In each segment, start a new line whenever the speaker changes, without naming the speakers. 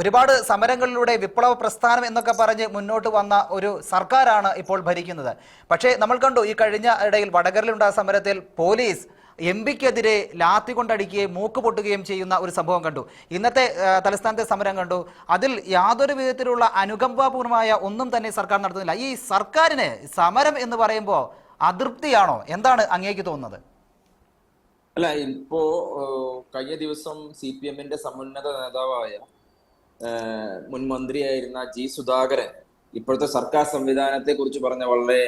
ഒരുപാട് സമരങ്ങളിലൂടെ വിപ്ലവ പ്രസ്ഥാനം എന്നൊക്കെ പറഞ്ഞ് മുന്നോട്ട് വന്ന ഒരു സർക്കാരാണ് ഇപ്പോൾ ഭരിക്കുന്നത് പക്ഷേ നമ്മൾ കണ്ടു ഈ കഴിഞ്ഞ ഇടയിൽ വടകരയിലുണ്ടായ സമരത്തിൽ പോലീസ് എം പിക്കെതിരെ ലാത്തി കൊണ്ടടിക്കുകയും മൂക്ക് പൊട്ടുകയും ചെയ്യുന്ന ഒരു സംഭവം കണ്ടു ഇന്നത്തെ തലസ്ഥാനത്തെ സമരം കണ്ടു അതിൽ യാതൊരു വിധത്തിലുള്ള അനുകമ്പാപൂർണമായ ഒന്നും തന്നെ സർക്കാർ നടത്തുന്നില്ല ഈ സർക്കാരിന് സമരം എന്ന് പറയുമ്പോൾ അതൃപ്തിയാണോ എന്താണ് അങ്ങേക്ക് തോന്നുന്നത്
അല്ല ഇപ്പോ കഴിഞ്ഞ ദിവസം സി പി എമ്മിന്റെ സമുന്നത നേതാവായ മുൻ മന്ത്രിയായിരുന്ന ജി സുധാകരൻ ഇപ്പോഴത്തെ സർക്കാർ സംവിധാനത്തെ കുറിച്ച് പറഞ്ഞ വളരെ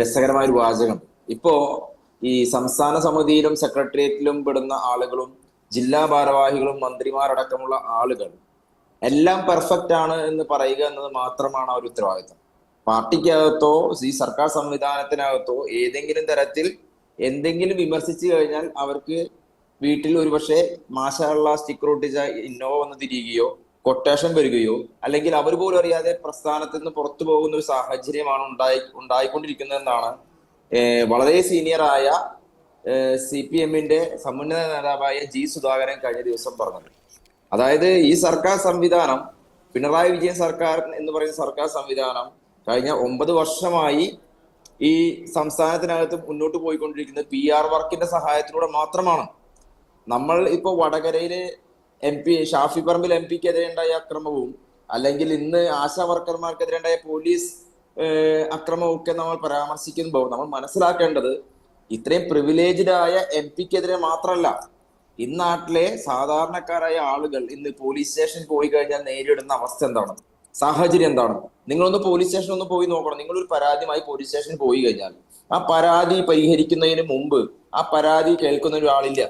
രസകരമായ ഒരു വാചകം ഇപ്പോ ഈ സംസ്ഥാന സമിതിയിലും സെക്രട്ടേറിയറ്റിലും പെടുന്ന ആളുകളും ജില്ലാ ഭാരവാഹികളും മന്ത്രിമാരടക്കമുള്ള ആളുകൾ എല്ലാം പെർഫെക്റ്റ് ആണ് എന്ന് പറയുക എന്നത് മാത്രമാണ് അവർ ഉത്തരവാദിത്തം പാർട്ടിക്കകത്തോ ഈ സർക്കാർ സംവിധാനത്തിനകത്തോ ഏതെങ്കിലും തരത്തിൽ എന്തെങ്കിലും വിമർശിച്ചു കഴിഞ്ഞാൽ അവർക്ക് വീട്ടിൽ ഒരുപക്ഷെ മാഷാള്ള സ്റ്റിക്കറോട്ടിച്ച ഇന്നോവ വന്ന് തിരിയുകയോ കൊട്ടേഷൻ വരികയോ അല്ലെങ്കിൽ അവർ പോലും അറിയാതെ പ്രസ്ഥാനത്ത് നിന്ന് പുറത്തു പോകുന്ന ഒരു സാഹചര്യമാണ് ഉണ്ടായി ഉണ്ടായിക്കൊണ്ടിരിക്കുന്നതെന്നാണ് വളരെ സീനിയറായ സി പി എമ്മിന്റെ സമുന്നത നേതാവായ ജി സുധാകരൻ കഴിഞ്ഞ ദിവസം പറഞ്ഞത് അതായത് ഈ സർക്കാർ സംവിധാനം പിണറായി വിജയൻ സർക്കാർ എന്ന് പറയുന്ന സർക്കാർ സംവിധാനം കഴിഞ്ഞ ഒമ്പത് വർഷമായി ഈ സംസ്ഥാനത്തിനകത്ത് മുന്നോട്ട് പോയിക്കൊണ്ടിരിക്കുന്നത് പി ആർ വർക്കിന്റെ സഹായത്തിലൂടെ മാത്രമാണ് നമ്മൾ ഇപ്പോൾ വടകരയിലെ M P Shafi Parambil M പിക്കെതിരെ ഉണ്ടായ അക്രമവും അല്ലെങ്കിൽ ഇന്ന് ആശാ വർക്കർമാർക്കെതിരെ ഉണ്ടായ പോലീസ് അക്രമവും ഒക്കെ നമ്മൾ പരാമർശിക്കുമ്പോൾ നമ്മൾ മനസ്സിലാക്കേണ്ടത് ഇത്രയും പ്രിവിലേജ്ഡ് ആയ എം പിക്കെതിരെ മാത്രമല്ല ഇന്നാട്ടിലെ സാധാരണക്കാരായ ആളുകൾ ഇന്ന് പോലീസ് സ്റ്റേഷനിൽ പോയി കഴിഞ്ഞാൽ നേരിടുന്ന അവസ്ഥ എന്താണ് സാഹചര്യം എന്താണ് നിങ്ങളൊന്ന് പോലീസ് സ്റ്റേഷനിൽ ഒന്ന് പോയി നോക്കണം നിങ്ങളൊരു പരാതിയുമായി പോലീസ് സ്റ്റേഷനിൽ പോയി കഴിഞ്ഞാൽ ആ പരാതി പരിഹരിക്കുന്നതിന് മുമ്പ് ആ പരാതി കേൾക്കുന്ന ഒരാളില്ല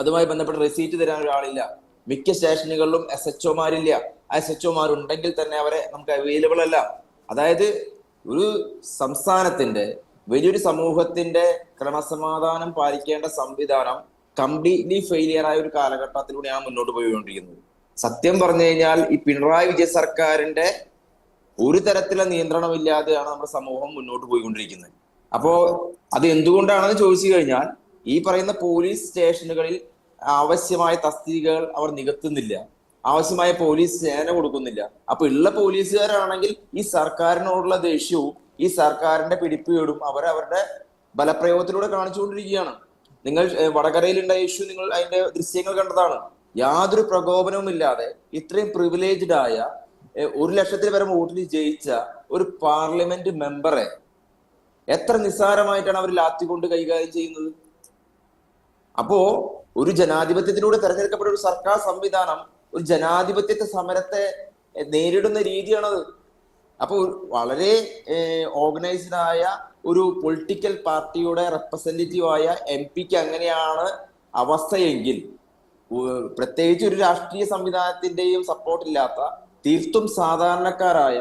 അതുമായി ബന്ധപ്പെട്ട് റെസീറ്റ് തരാൻ ഒരാളില്ല മിക്ക സ്റ്റേഷനുകളിലും എസ് എച്ച് ഒമാരില്ല ആ എസ് എച്ച് ഒമാരുണ്ടെങ്കിൽ തന്നെ അവരെ നമുക്ക് അവൈലബിൾ അല്ല അതായത് ഒരു സംസ്ഥാനത്തിന്റെ വലിയൊരു സമൂഹത്തിന്റെ ക്രമസമാധാനം പാലിക്കേണ്ട സംവിധാനം കംപ്ലീറ്റ്ലി ഫെയിലിയർ ആയ ഒരു കാലഘട്ടത്തിലൂടെയാണ് മുന്നോട്ട് പോയിക്കൊണ്ടിരിക്കുന്നത് സത്യം പറഞ്ഞു കഴിഞ്ഞാൽ ഈ പിണറായി വിജയ സർക്കാരിന്റെ ഒരു തരത്തിലുള്ള നിയന്ത്രണമില്ലാതെയാണ് നമ്മുടെ സമൂഹം മുന്നോട്ട് പോയിക്കൊണ്ടിരിക്കുന്നത് അപ്പോ അത് എന്തുകൊണ്ടാണെന്ന് ചോദിച്ചു കഴിഞ്ഞാൽ ഈ പറയുന്ന പോലീസ് സ്റ്റേഷനുകളിൽ ആവശ്യമായ തസ്തികകൾ അവർ നികത്തുന്നില്ല ആവശ്യമായ പോലീസ് സേന കൊടുക്കുന്നില്ല അപ്പൊ ഉള്ള പോലീസുകാരാണെങ്കിൽ ഈ സർക്കാരിനോടുള്ള ദേഷ്യവും ഈ സർക്കാരിന്റെ പിടിപ്പുകേടും അവർ അവരുടെ ബലപ്രയോഗത്തിലൂടെ കാണിച്ചുകൊണ്ടിരിക്കുകയാണ് നിങ്ങൾ വടകരയിൽ ഉണ്ടായ ഇഷ്യൂ നിങ്ങൾ അതിന്റെ ദൃശ്യങ്ങൾ കണ്ടതാണ് യാതൊരു പ്രകോപനവും ഇല്ലാതെ ഇത്രയും പ്രിവിലേജ്ഡ് ആയ ഒരു ലക്ഷത്തിൽ വരെ വോട്ടിൽ ജയിച്ച ഒരു പാർലമെന്റ് മെമ്പറെ എത്ര നിസ്സാരമായിട്ടാണ് അവർ ലാത്തിക്കൊണ്ട് കൈകാര്യം ചെയ്യുന്നത് അപ്പോ ഒരു ജനാധിപത്യത്തിലൂടെ തെരഞ്ഞെടുക്കപ്പെട്ട ഒരു സർക്കാർ സംവിധാനം ഒരു ജനാധിപത്യത്തെ സമരത്തെ നേരിടുന്ന രീതിയാണത് അപ്പോൾ വളരെ ഓർഗനൈസ്ഡ് ആയ ഒരു പൊളിറ്റിക്കൽ പാർട്ടിയുടെ റെപ്രസെന്റേറ്റീവ് ആയ എം പിക്ക് അങ്ങനെയാണ് അവസ്ഥയെങ്കിൽ പ്രത്യേകിച്ച് ഒരു രാഷ്ട്രീയ സംവിധാനത്തിന്റെയും സപ്പോർട്ടില്ലാത്ത തീർത്തും സാധാരണക്കാരായ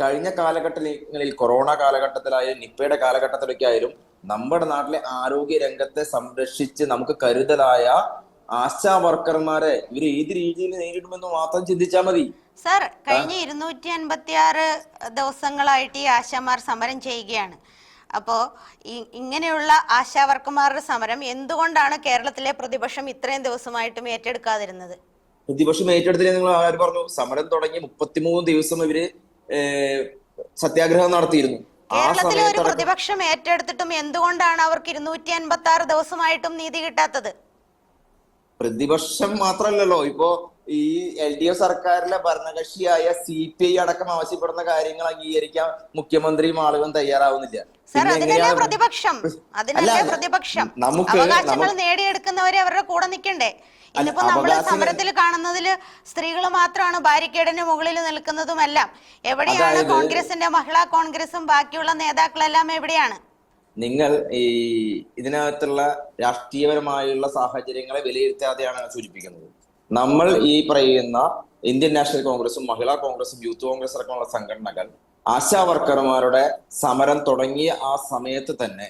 കഴിഞ്ഞ കാലഘട്ടങ്ങളിൽ കൊറോണ കാലഘട്ടത്തിലായാലും നിപ്പയുടെ കാലഘട്ടത്തിലൊക്കെ ആയാലും നമ്മുടെ നാട്ടിലെ ആരോഗ്യ രംഗത്തെ സംരക്ഷിച്ച് നമുക്ക് കരുതലായ ആശാ വർക്കർമാരെ ഇവർ ഏത് രീതിയിൽ നേരിടുമെന്ന് മാത്രം ചിന്തിച്ചാൽ മതി
സർ കഴിഞ്ഞ ഇരുന്നൂറ്റി അൻപത്തി ആറ് ദിവസങ്ങളായിട്ട് ഈ ആശാമാർ സമരം ചെയ്യുകയാണ് അപ്പോൾ ഇങ്ങനെയുള്ള ആശാവർക്കുമാരുടെ സമരം എന്തുകൊണ്ടാണ് കേരളത്തിലെ പ്രതിപക്ഷം ഇത്രയും ദിവസമായിട്ടും ഏറ്റെടുക്കാതിരുന്നത്
പ്രതിപക്ഷം ഏറ്റെടുത്തില്ല നിങ്ങൾ ആര് പറഞ്ഞു സമരം തുടങ്ങി മുപ്പത്തിമൂന്ന് ദിവസം ഇവര് സത്യാഗ്രഹം നടത്തിയിരുന്നു
കേരളത്തിലെ ഒരു പ്രതിപക്ഷം ഏറ്റെടുത്തിട്ടും എന്തുകൊണ്ടാണ് അവർക്ക് ഇരുന്നൂറ്റി അൻപത്തി ആറ് ദിവസമായിട്ടും നീതി കിട്ടാത്തത്
പ്രതിപക്ഷം മാത്രല്ലല്ലോ ഇപ്പോ ഈ എൽ ഡി എഫ് സർക്കാരിലെ ഭരണകക്ഷിയായ സി പി ഐ അടക്കം ആവശ്യപ്പെടുന്ന കാര്യങ്ങൾ അംഗീകരിക്കാൻ മുഖ്യമന്ത്രിയും ആളുകളും തയ്യാറാവുന്നില്ല
പ്രതിപക്ഷം അതിനല്ലേ പ്രതിപക്ഷം നമുക്ക് അവകാശങ്ങൾ നേടിയെടുക്കുന്നവരെ അവരുടെ കൂടെ നിൽക്കണ്ടേ ഇന്നിപ്പോ നമ്മൾ സമരത്തിൽ കാണുന്നതില് സ്ത്രീകൾ മാത്രമാണ് ബാരിക്കേഡിന് മുകളിൽ നിൽക്കുന്നതുമെല്ലാം എവിടെയാണ് കോൺഗ്രസിന്റെ മഹിളാ കോൺഗ്രസും ബാക്കിയുള്ള നേതാക്കളെല്ലാം എവിടെയാണ്
നിങ്ങൾ ഈ ഇതിനകത്തുള്ള രാഷ്ട്രീയപരമായുള്ള സാഹചര്യങ്ങളെ വിലയിരുത്താതെയാണ് സൂചിപ്പിക്കുന്നത് നമ്മൾ ഈ പറയുന്ന ഇന്ത്യൻ നാഷണൽ കോൺഗ്രസും മഹിളാ കോൺഗ്രസും യൂത്ത് കോൺഗ്രസ് അടക്കമുള്ള സംഘടനകൾ ആശാ വർക്കർമാരുടെ സമരം തുടങ്ങിയ ആ സമയത്ത് തന്നെ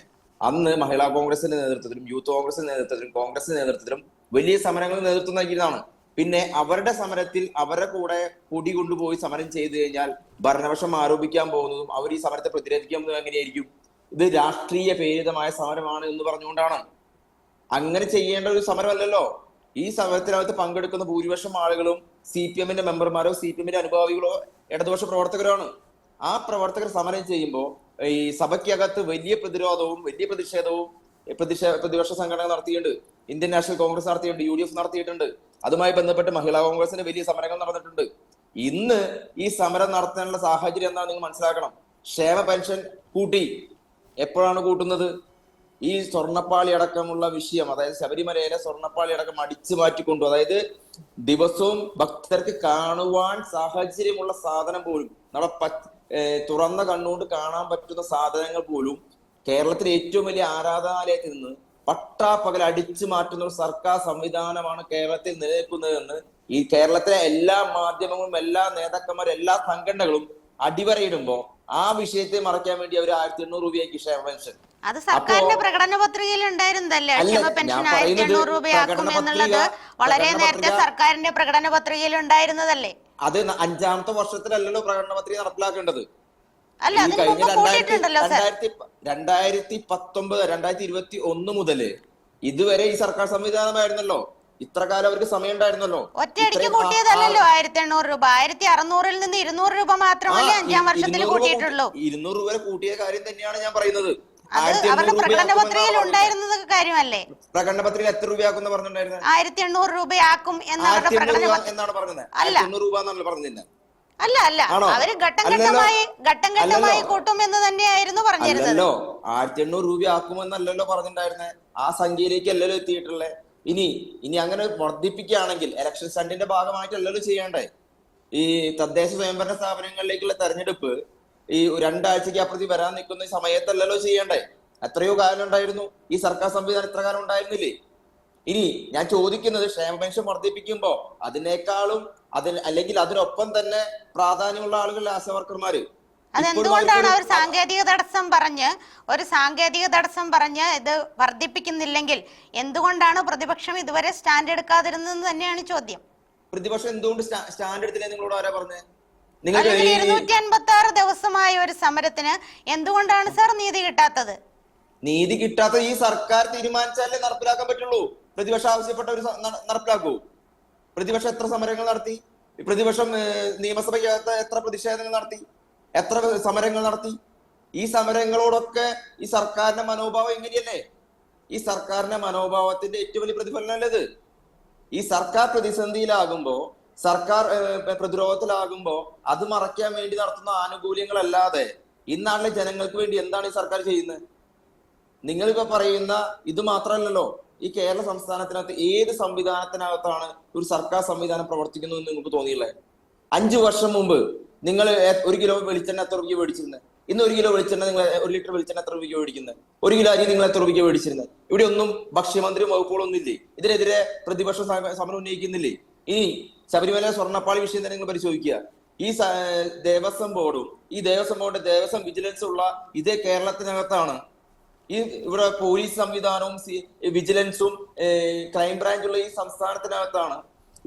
അന്ന് മഹിളാ കോൺഗ്രസിന്റെ നേതൃത്വത്തിലും യൂത്ത് കോൺഗ്രസിന്റെ നേതൃത്വത്തിലും കോൺഗ്രസിന്റെ നേതൃത്വത്തിലും വലിയ സമരങ്ങൾ നേതൃത്വം നൽകിയതാണ് പിന്നെ അവരുടെ സമരത്തിൽ അവരുടെ കൂടെ കൂടി കൊണ്ടുപോയി സമരം ചെയ്തു കഴിഞ്ഞാൽ ഭരണപക്ഷം ആരോപിക്കാൻ പോകുന്നതും അവർ ഈ സമരത്തെ പ്രതിരോധിക്കാൻ പോകുന്നതും എങ്ങനെയായിരിക്കും ഇത് രാഷ്ട്രീയ പ്രേരിതമായ സമരമാണ് എന്ന് പറഞ്ഞുകൊണ്ടാണ് അങ്ങനെ ചെയ്യേണ്ട ഒരു സമരമല്ലല്ലോ ഈ സമരത്തിനകത്ത് പങ്കെടുക്കുന്ന ഭൂരിപക്ഷം ആളുകളും സി പി എമ്മിന്റെ മെമ്പർമാരോ സി പി എമ്മിന്റെ അനുഭാവികളോ ഇടതുപക്ഷ പ്രവർത്തകരാണ് ആ പ്രവർത്തകർ സമരം ചെയ്യുമ്പോൾ ഈ സഭയ്ക്കകത്ത് വലിയ പ്രതിരോധവും വലിയ പ്രതിഷേധവും പ്രതിഷേ പ്രതിപക്ഷ സംഘടന നടത്തിയിട്ടുണ്ട് ഇന്ത്യൻ നാഷണൽ കോൺഗ്രസ് നടത്തിയിട്ടുണ്ട് യു ഡി എഫ് നടത്തിയിട്ടുണ്ട് അതുമായി ബന്ധപ്പെട്ട് മഹിളാ കോൺഗ്രസിന് വലിയ സമരങ്ങൾ നടന്നിട്ടുണ്ട് ഇന്ന് ഈ സമരം നടത്താനുള്ള സാഹചര്യം എന്താണെന്ന് നിങ്ങൾ മനസ്സിലാക്കണം ക്ഷേമ പെൻഷൻ കൂട്ടി എപ്പോഴാണ് കൂട്ടുന്നത് ഈ സ്വർണപ്പാളി അടക്കമുള്ള വിഷയം അതായത് ശബരിമലയിലെ സ്വർണപ്പാളി അടക്കം അടിച്ചു മാറ്റിക്കൊണ്ടു അതായത് ദിവസവും ഭക്തർക്ക് കാണുവാൻ സാഹചര്യമുള്ള സാധനം പോലും നമ്മുടെ തുറന്ന കണ്ണുകൊണ്ട് കാണാൻ പറ്റുന്ന സാധനങ്ങൾ പോലും കേരളത്തിലെ ഏറ്റവും വലിയ ആരാധനാലയത്തിൽ നിന്ന് പട്ടാപ്പകൽ അടിച്ചു മാറ്റുന്ന ഒരു സർക്കാർ സംവിധാനമാണ് കേരളത്തിൽ നിലനിൽക്കുന്നതെന്ന് ഈ കേരളത്തിലെ എല്ലാ മാധ്യമങ്ങളും എല്ലാ നേതാക്കന്മാരും എല്ലാ സംഘടനകളും അടിവരയിടുമ്പോൾ ആ വിഷയത്തെ മറയ്ക്കാൻ വേണ്ടി അവർ ആയിരത്തി എണ്ണൂറ് രൂപയാക്കി ക്ഷേമ പെൻഷൻ
അത് സർക്കാരിന്റെ പ്രകടന പത്രികയിൽ ഉണ്ടായിരുന്നല്ലേ ക്ഷേമ പെൻഷൻ ആയിരത്തി എണ്ണൂറ് രൂപയാക്കും എന്നുള്ളത് വളരെ നേരത്തെ സർക്കാരിന്റെ പ്രകടന പത്രികയിൽ ഉണ്ടായിരുന്നതല്ലേ
അത് അഞ്ചാമത്തെ വർഷത്തിലല്ലോ പ്രകടന പത്രിക നടപ്പിലാക്കേണ്ടത്
അല്ല ഈ രണ്ടായിരത്തി
രണ്ടായിരത്തി പത്തൊമ്പത് രണ്ടായിരത്തി ഇരുപത്തി ഒന്ന് മുതല് ഇതുവരെ ഈ സർക്കാർ സംവിധാനമായിരുന്നല്ലോ ഇത്ര കാലം അവർക്ക് സമയം ഉണ്ടായിരുന്നല്ലോ
ഒറ്റയടിക്ക് കൂട്ടിയതല്ലോ ആയിരത്തി എണ്ണൂറ് രൂപ ആയിരത്തി അറുന്നൂറിൽ നിന്ന് ഇരുന്നൂറ് രൂപ മാത്രമല്ലേ അഞ്ചാം വർഷത്തിൽ കൂട്ടിയിട്ടുള്ളൂ
ഇരുന്നൂറ് രൂപ കൂട്ടിയ കാര്യം തന്നെയാണ് ഞാൻ പറയുന്നത്
പറഞ്ഞിട്ടുണ്ടായിരുന്നത് ആയിരത്തി എണ്ണൂറ് രൂപയാക്കും എന്നാണ്
പറഞ്ഞത് അല്ല രൂപ എന്നാണ് പറഞ്ഞിരുന്നത്
അല്ല അല്ല അവര് ഘട്ടം ഘട്ടമായി ഘട്ടം ഘട്ടമായി കൂട്ടും എന്ന് തന്നെയായിരുന്നു പറഞ്ഞിരുന്നത്
ആയിരത്തി എണ്ണൂറ് രൂപ ആക്കുമെന്നല്ലല്ലോ പറഞ്ഞിട്ടുണ്ടായിരുന്നത് ആ സംഖ്യയിലേക്ക് അല്ലല്ലോ എത്തിയിട്ടുള്ളത് ഇനി ഇനി അങ്ങനെ വർദ്ധിപ്പിക്കുകയാണെങ്കിൽ ഇലക്ഷൻ സ്റ്റണ്ടിന്റെ ഭാഗമായിട്ടല്ലല്ലോ ചെയ്യേണ്ടേ ഈ തദ്ദേശ സ്വയംഭരണ സ്ഥാപനങ്ങളിലേക്കുള്ള തെരഞ്ഞെടുപ്പ് ഈ രണ്ടാഴ്ചക്ക് അപ്പുറത്തി വരാൻ നിൽക്കുന്ന സമയത്തല്ലല്ലോ ചെയ്യേണ്ടേ എത്രയോ കാലം ഉണ്ടായിരുന്നു ഈ സർക്കാർ സംവിധാനം എത്ര കാലം ഉണ്ടായിരുന്നില്ലേ ഇനി ഞാൻ ചോദിക്കുന്നത് ക്ഷേമ പെൻഷൻ വർദ്ധിപ്പിക്കുമ്പോൾ അതിനേക്കാളും അതിൽ അല്ലെങ്കിൽ അതിനൊപ്പം തന്നെ പ്രാധാന്യമുള്ള ആളുകൾ ആശ വർക്കർമാര്
അതെന്തുകൊണ്ടാണ് ഒരു സാങ്കേതിക തടസ്സം പറഞ്ഞ് ഒരു സാങ്കേതിക തടസ്സം പറഞ്ഞ് ഇത് വർദ്ധിപ്പിക്കുന്നില്ലെങ്കിൽ എന്തുകൊണ്ടാണ് പ്രതിപക്ഷം ഇതുവരെ സ്റ്റാൻഡ് എടുക്കാതിരുന്നതെന്ന് തന്നെയാണ് ചോദ്യം
പ്രതിപക്ഷം എന്തുകൊണ്ട് സ്റ്റാൻഡ് എടുത്തില്ല നിങ്ങളോട് ആരാ പറഞ്ഞത്
അൻപത്തി ആറ് ദിവസമായ ഒരു സമരത്തിന് എന്തുകൊണ്ടാണ് സാർ നീതി കിട്ടാത്തത്
നീതി കിട്ടാത്ത ഈ സർക്കാർ തീരുമാനിച്ചാലേ നടപ്പിലാക്കാൻ പറ്റുള്ളൂ പ്രതിപക്ഷം ആവശ്യപ്പെട്ടവർ നടപ്പിലാക്കൂ പ്രതിപക്ഷം എത്ര സമരങ്ങൾ നടത്തി പ്രതിപക്ഷം നിയമസഭയ്ക്കകത്ത് എത്ര പ്രതിഷേധങ്ങൾ നടത്തി എത്ര സമരങ്ങൾ നടത്തി ഈ സമരങ്ങളോടൊക്കെ ഈ സർക്കാരിന്റെ മനോഭാവം എങ്ങനെയല്ലേ ഈ സർക്കാരിന്റെ മനോഭാവത്തിന്റെ ഏറ്റവും വലിയ ഇത് ഈ സർക്കാർ പ്രതിസന്ധിയിലാകുമ്പോ സർക്കാർ പ്രതിരോധത്തിലാകുമ്പോ അത് മറയ്ക്കാൻ വേണ്ടി നടത്തുന്ന ആനുകൂല്യങ്ങളല്ലാതെ ഇന്നാളിലെ ജനങ്ങൾക്ക് വേണ്ടി എന്താണ് ഈ സർക്കാർ ചെയ്യുന്നത് നിങ്ങളിപ്പോ പറയുന്ന ഇത് മാത്രമല്ലല്ലോ ഈ കേരള സംസ്ഥാനത്തിനകത്ത് ഏത് സംവിധാനത്തിനകത്താണ് ഒരു സർക്കാർ സംവിധാനം പ്രവർത്തിക്കുന്നു എന്ന് നിങ്ങൾക്ക് തോന്നിയില്ലേ അഞ്ചു വർഷം മുമ്പ് നിങ്ങൾ ഒരു കിലോ വെളിച്ചെണ്ണ എത്ര രൂപയ്ക്ക് മേടിച്ചിരുന്നത് ഇന്ന് ഒരു കിലോ വെളിച്ചെണ്ണ നിങ്ങൾ ഒരു ലിറ്റർ വെളിച്ചെണ്ണ എത്ര രൂപയ്ക്ക് മേടിക്കുന്നത് ഒരു കിലോ അരി നിങ്ങൾ എത്ര രൂപയ്ക്ക് മേടിച്ചിരുന്നത് ഇവിടെ ഒന്നും ഭക്ഷ്യമന്ത്രിയും വകുപ്പുകളും ഇല്ലേ ഇതിനെതിരെ പ്രതിപക്ഷ സമരം ഉന്നയിക്കുന്നില്ലേ ഇനി ശബരിമല സ്വർണ്ണപ്പാളി വിഷയം തന്നെ നിങ്ങൾ പരിശോധിക്കുക ഈ ദേവസ്വം ബോർഡും ഈ ദേവസ്വം ബോർഡിന്റെ ദേവസ്വം വിജിലൻസ് ഉള്ള ഇതേ കേരളത്തിനകത്താണ് ഈ ഇവിടെ പോലീസ് സംവിധാനവും വിജിലൻസും ക്രൈംബ്രാഞ്ചുള്ള ഈ സംസ്ഥാനത്തിനകത്താണ്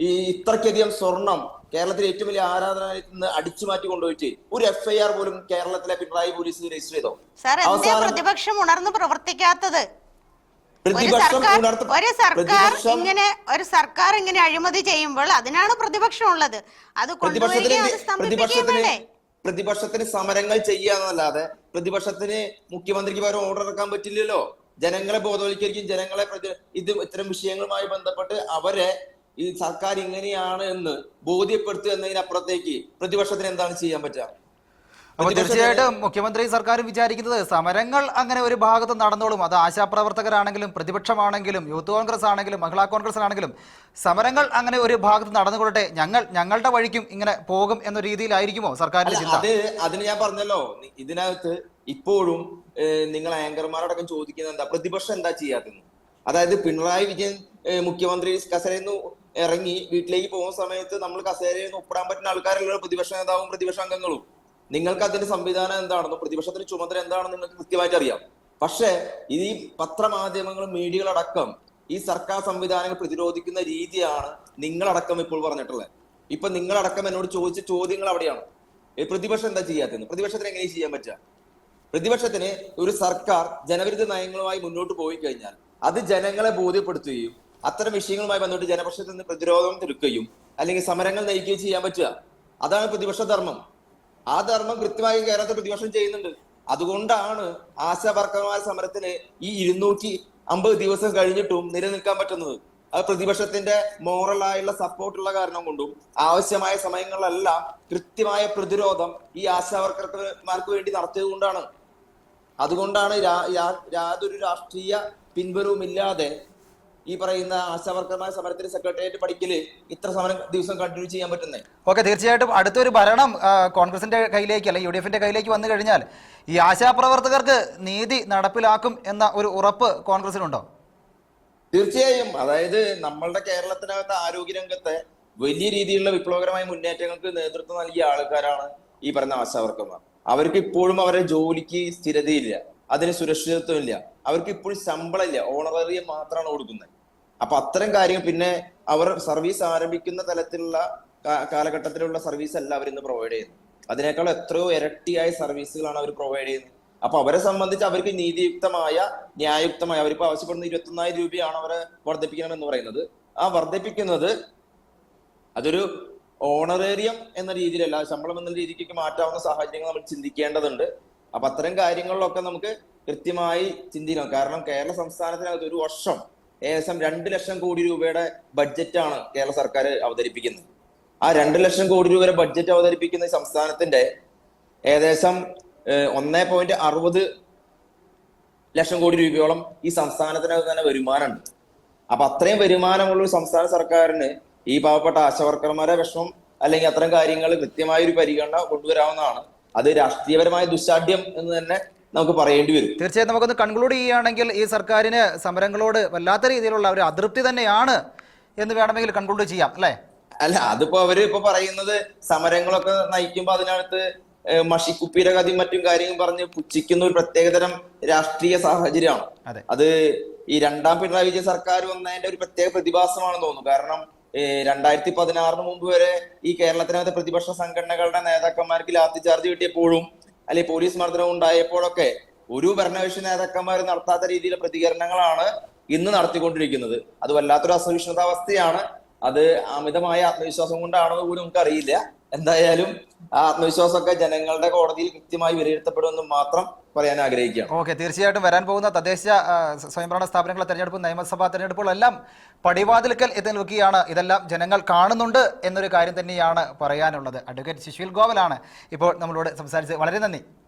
ഈ ഇത്രക്കധികം സ്വർണം കേരളത്തിലെ ഏറ്റവും വലിയ ആരാധനാലയത്തിൽ നിന്ന് അടിച്ചു മാറ്റി കൊണ്ടുപോയിട്ട് ഒരു എഫ്ഐആർ പോലും കേരളത്തിലെ പിണറായി പോലീസ് രജിസ്റ്റർ ചെയ്തോ
പ്രതിപക്ഷം ഉണർന്നു പ്രവർത്തിക്കാത്തത് ഒരു സർക്കാർ ഇങ്ങനെ ഒരു സർക്കാർ ഇങ്ങനെ അഴിമതി ചെയ്യുമ്പോൾ അതിനാണ് പ്രതിപക്ഷം ഉള്ളത് അത് പ്രതിപക്ഷത്തിന്
പ്രതിപക്ഷത്തിന് സമരങ്ങൾ ചെയ്യാന്നല്ലാതെ പ്രതിപക്ഷത്തിന് മുഖ്യമന്ത്രിക്ക് പകരം ഓർഡർ ഇറക്കാൻ പറ്റില്ലല്ലോ ജനങ്ങളെ ബോധവൽക്കരിക്കും ജനങ്ങളെ ഇത് ഇത്തരം വിഷയങ്ങളുമായി ബന്ധപ്പെട്ട് അവരെ ഈ സർക്കാർ ഇങ്ങനെയാണ് എന്ന് ബോധ്യപ്പെടുത്തുക എന്നതിനപ്പുറത്തേക്ക് പ്രതിപക്ഷത്തിന് എന്താണ് ചെയ്യാൻ പറ്റുക
അപ്പൊ തീർച്ചയായിട്ടും മുഖ്യമന്ത്രി സർക്കാരും വിചാരിക്കുന്നത് സമരങ്ങൾ അങ്ങനെ ഒരു ഭാഗത്ത് നടന്നോളും അത് ആശാപ്രവർത്തകരാണെങ്കിലും പ്രതിപക്ഷമാണെങ്കിലും യൂത്ത് കോൺഗ്രസ് ആണെങ്കിലും മഹിളാ കോൺഗ്രസ് ആണെങ്കിലും സമരങ്ങൾ അങ്ങനെ ഒരു ഭാഗത്ത് നടന്നുകൊള്ളട്ടെ ഞങ്ങൾ ഞങ്ങളുടെ വഴിക്കും ഇങ്ങനെ പോകും എന്ന രീതിയിലായിരിക്കുമോ സർക്കാരിന്റെ
ചിന്ത അത് അതിന് ഞാൻ പറഞ്ഞല്ലോ ഇതിനകത്ത് ഇപ്പോഴും നിങ്ങൾ ആങ്കർമാരോടൊക്കെ ചോദിക്കുന്നത് എന്താ പ്രതിപക്ഷം എന്താ ചെയ്യാത്തത് അതായത് പിണറായി വിജയൻ മുഖ്യമന്ത്രി കസരയിൽ നിന്ന് ഇറങ്ങി വീട്ടിലേക്ക് പോകുന്ന സമയത്ത് നമ്മൾ കസേരയിൽ നിന്ന് ഒപ്പിടാൻ പറ്റുന്ന ആൾക്കാരല്ലോ പ്രതിപക്ഷ നേതാവും പ്രതിപക്ഷ അംഗങ്ങളും നിങ്ങൾക്ക് അതിന്റെ സംവിധാനം എന്താണെന്നും പ്രതിപക്ഷത്തിന്റെ ചുമതല എന്താണെന്ന് നിങ്ങൾക്ക് കൃത്യമായിട്ട് അറിയാം പക്ഷേ ഈ പത്രമാധ്യമങ്ങളും മീഡിയകളടക്കം ഈ സർക്കാർ സംവിധാനങ്ങൾ പ്രതിരോധിക്കുന്ന രീതിയാണ് നിങ്ങളടക്കം ഇപ്പോൾ പറഞ്ഞിട്ടുള്ളത് ഇപ്പൊ നിങ്ങളടക്കം എന്നോട് ചോദിച്ച ചോദ്യങ്ങൾ അവിടെയാണ് പ്രതിപക്ഷം എന്താ ചെയ്യാത്തത് പ്രതിപക്ഷത്തിന് എങ്ങനെ ചെയ്യാൻ പറ്റുക പ്രതിപക്ഷത്തിന് ഒരു സർക്കാർ ജനവിരുദ്ധ നയങ്ങളുമായി മുന്നോട്ട് പോയി കഴിഞ്ഞാൽ അത് ജനങ്ങളെ ബോധ്യപ്പെടുത്തുകയും അത്തരം വിഷയങ്ങളുമായി ബന്ധപ്പെട്ട് ജനപക്ഷത്തിൽ നിന്ന് പ്രതിരോധം തീർക്കുകയും അല്ലെങ്കിൽ സമരങ്ങൾ നയിക്കുകയും ചെയ്യാൻ പറ്റുക അതാണ് പ്രതിപക്ഷ ധർമ്മം ആ ധർമ്മം കൃത്യമായി കേരളത്തിൽ പ്രതിപക്ഷം ചെയ്യുന്നുണ്ട് അതുകൊണ്ടാണ് ആശാ സമരത്തിന് ഈ ഇരുന്നൂറ്റി അമ്പത് ദിവസം കഴിഞ്ഞിട്ടും നിലനിൽക്കാൻ പറ്റുന്നത് അത് പ്രതിപക്ഷത്തിന്റെ മോറലായുള്ള സപ്പോർട്ടുള്ള കാരണം കൊണ്ടും ആവശ്യമായ സമയങ്ങളിലെല്ലാം കൃത്യമായ പ്രതിരോധം ഈ ആശാ വേണ്ടി നടത്തിയത് കൊണ്ടാണ് അതുകൊണ്ടാണ് യാതൊരു രാഷ്ട്രീയ പിൻബലവുമില്ലാതെ ഈ പറയുന്ന ആശാവർക്കർമാർ സമരത്തിന്റെ സെക്രട്ടേറിയറ്റ് പഠിക്കല് ഇത്ര സമരം ദിവസം കണ്ടിന്യൂ ചെയ്യാൻ പറ്റുന്നത്
ഓക്കെ തീർച്ചയായിട്ടും അടുത്തൊരു ഭരണം കോൺഗ്രസിന്റെ കയ്യിലേക്ക് അല്ലെങ്കിൽ യു ഡി എഫിന്റെ കയ്യിലേക്ക് വന്നു കഴിഞ്ഞാൽ ഈ ആശാപ്രവർത്തകർക്ക് നീതി നടപ്പിലാക്കും എന്ന ഒരു ഉറപ്പ് കോൺഗ്രസിനുണ്ടോ
തീർച്ചയായും അതായത് നമ്മളുടെ കേരളത്തിനകത്ത് രംഗത്തെ വലിയ രീതിയിലുള്ള വിപ്ലവകരമായ മുന്നേറ്റങ്ങൾക്ക് നേതൃത്വം നൽകിയ ആൾക്കാരാണ് ഈ പറയുന്ന ആശാവർക്കർമാർ അവർക്ക് ഇപ്പോഴും അവരുടെ ജോലിക്ക് സ്ഥിരതയില്ല അതിന് സുരക്ഷിതത്വമില്ല അവർക്ക് ഇപ്പോഴും ഇല്ല ഓണറേറിയം മാത്രമാണ് കൊടുക്കുന്നത് അപ്പൊ അത്തരം കാര്യങ്ങൾ പിന്നെ അവർ സർവീസ് ആരംഭിക്കുന്ന തലത്തിലുള്ള കാലഘട്ടത്തിലുള്ള സർവീസ് അല്ല ഇന്ന് പ്രൊവൈഡ് ചെയ്യുന്നത് അതിനേക്കാൾ എത്രയോ ഇരട്ടിയായ സർവീസുകളാണ് അവർ പ്രൊവൈഡ് ചെയ്യുന്നത് അപ്പൊ അവരെ സംബന്ധിച്ച് അവർക്ക് നീതിയുക്തമായ ന്യായയുക്തമായ അവരിപ്പോ ആവശ്യപ്പെടുന്ന ഇരുപത്തി ഒന്നായിരം രൂപയാണ് അവരെ വർദ്ധിപ്പിക്കണം എന്ന് പറയുന്നത് ആ വർദ്ധിപ്പിക്കുന്നത് അതൊരു ഓണറേറിയം എന്ന രീതിയിലല്ല ശമ്പളം എന്ന രീതിക്ക് മാറ്റാവുന്ന സാഹചര്യങ്ങൾ നമ്മൾ ചിന്തിക്കേണ്ടതുണ്ട് അപ്പൊ അത്തരം കാര്യങ്ങളിലൊക്കെ നമുക്ക് കൃത്യമായി ചിന്തിക്കണം കാരണം കേരള സംസ്ഥാനത്തിനകത്ത് ഒരു വർഷം ഏകദേശം രണ്ട് ലക്ഷം കോടി രൂപയുടെ ബഡ്ജറ്റാണ് കേരള സർക്കാർ അവതരിപ്പിക്കുന്നത് ആ രണ്ട് ലക്ഷം കോടി രൂപയുടെ ബഡ്ജറ്റ് അവതരിപ്പിക്കുന്ന സംസ്ഥാനത്തിന്റെ ഏകദേശം ഒന്നേ പോയിന്റ് അറുപത് ലക്ഷം കോടി രൂപയോളം ഈ സംസ്ഥാനത്തിനകത്ത് തന്നെ വരുമാനമുണ്ട് അപ്പൊ അത്രയും വരുമാനമുള്ള ഒരു സംസ്ഥാന സർക്കാരിന് ഈ പാവപ്പെട്ട ആശാവർക്കർമാരെ വിഷമം അല്ലെങ്കിൽ അത്തരം കാര്യങ്ങൾ കൃത്യമായ ഒരു പരിഗണന കൊണ്ടുവരാവുന്നതാണ് അത് രാഷ്ട്രീയപരമായ ദുശാഠ്യം എന്ന് തന്നെ നമുക്ക് പറയേണ്ടി വരും
തീർച്ചയായും നമുക്കൊന്ന് കൺക്ലൂഡ് ചെയ്യുകയാണെങ്കിൽ ഈ സർക്കാരിന് സമരങ്ങളോട് വല്ലാത്ത രീതിയിലുള്ള ഒരു അതൃപ്തി തന്നെയാണ് എന്ന് വേണമെങ്കിൽ കൺക്ലൂഡ് ചെയ്യാം അല്ലേ
അല്ല അതിപ്പോ അവര് ഇപ്പൊ പറയുന്നത് സമരങ്ങളൊക്കെ നയിക്കുമ്പോ അതിനകത്ത് മഷിക്കുപ്പിയുടെ കഥയും മറ്റും കാര്യങ്ങളും പറഞ്ഞ് പുച്ഛിക്കുന്ന ഒരു പ്രത്യേകതരം രാഷ്ട്രീയ സാഹചര്യമാണ് അത് ഈ രണ്ടാം പിണറായി വിജയൻ സർക്കാർ വന്നതിന്റെ ഒരു പ്രത്യേക പ്രതിഭാസമാണെന്ന് തോന്നുന്നു കാരണം രണ്ടായിരത്തി പതിനാറിന് മുമ്പ് വരെ ഈ കേരളത്തിനകത്തെ പ്രതിപക്ഷ സംഘടനകളുടെ നേതാക്കന്മാർക്ക് ലാത്തി ചാർജ് കിട്ടിയപ്പോഴും അല്ലെ പോലീസ് മർദ്ദനം ഉണ്ടായപ്പോഴൊക്കെ ഒരു ഭരണകക്ഷി നേതാക്കന്മാർ നടത്താത്ത രീതിയിലെ പ്രതികരണങ്ങളാണ് ഇന്ന് നടത്തിക്കൊണ്ടിരിക്കുന്നത് അത് വല്ലാത്തൊരു അസഹിഷ്ണുതാവസ്ഥയാണ് അത് അമിതമായ ആത്മവിശ്വാസം കൊണ്ടാണോ പോലും നമുക്ക് അറിയില്ല എന്തായാലും ആത്മവിശ്വാസമൊക്കെ ജനങ്ങളുടെ കോടതിയിൽ കൃത്യമായി വിലയിരുത്തപ്പെടുമെന്ന് മാത്രം പറയാൻ ആഗ്രഹിക്കുകയാണ്
ഓക്കെ തീർച്ചയായിട്ടും വരാൻ പോകുന്ന തദ്ദേശ സ്വയംഭരണ സ്ഥാപനങ്ങളെ തെരഞ്ഞെടുപ്പ് നിയമസഭാ തെരഞ്ഞെടുപ്പുകളെല്ലാം പടിവാതിൽക്കൽ എത്തി നിൽക്കുകയാണ് ഇതെല്ലാം ജനങ്ങൾ കാണുന്നുണ്ട് എന്നൊരു കാര്യം തന്നെയാണ് പറയാനുള്ളത് അഡ്വക്കേറ്റ് ശിശുവിൽ ഗോവലാണ് ഇപ്പോൾ നമ്മളോട് സംസാരിച്ചത് വളരെ നന്ദി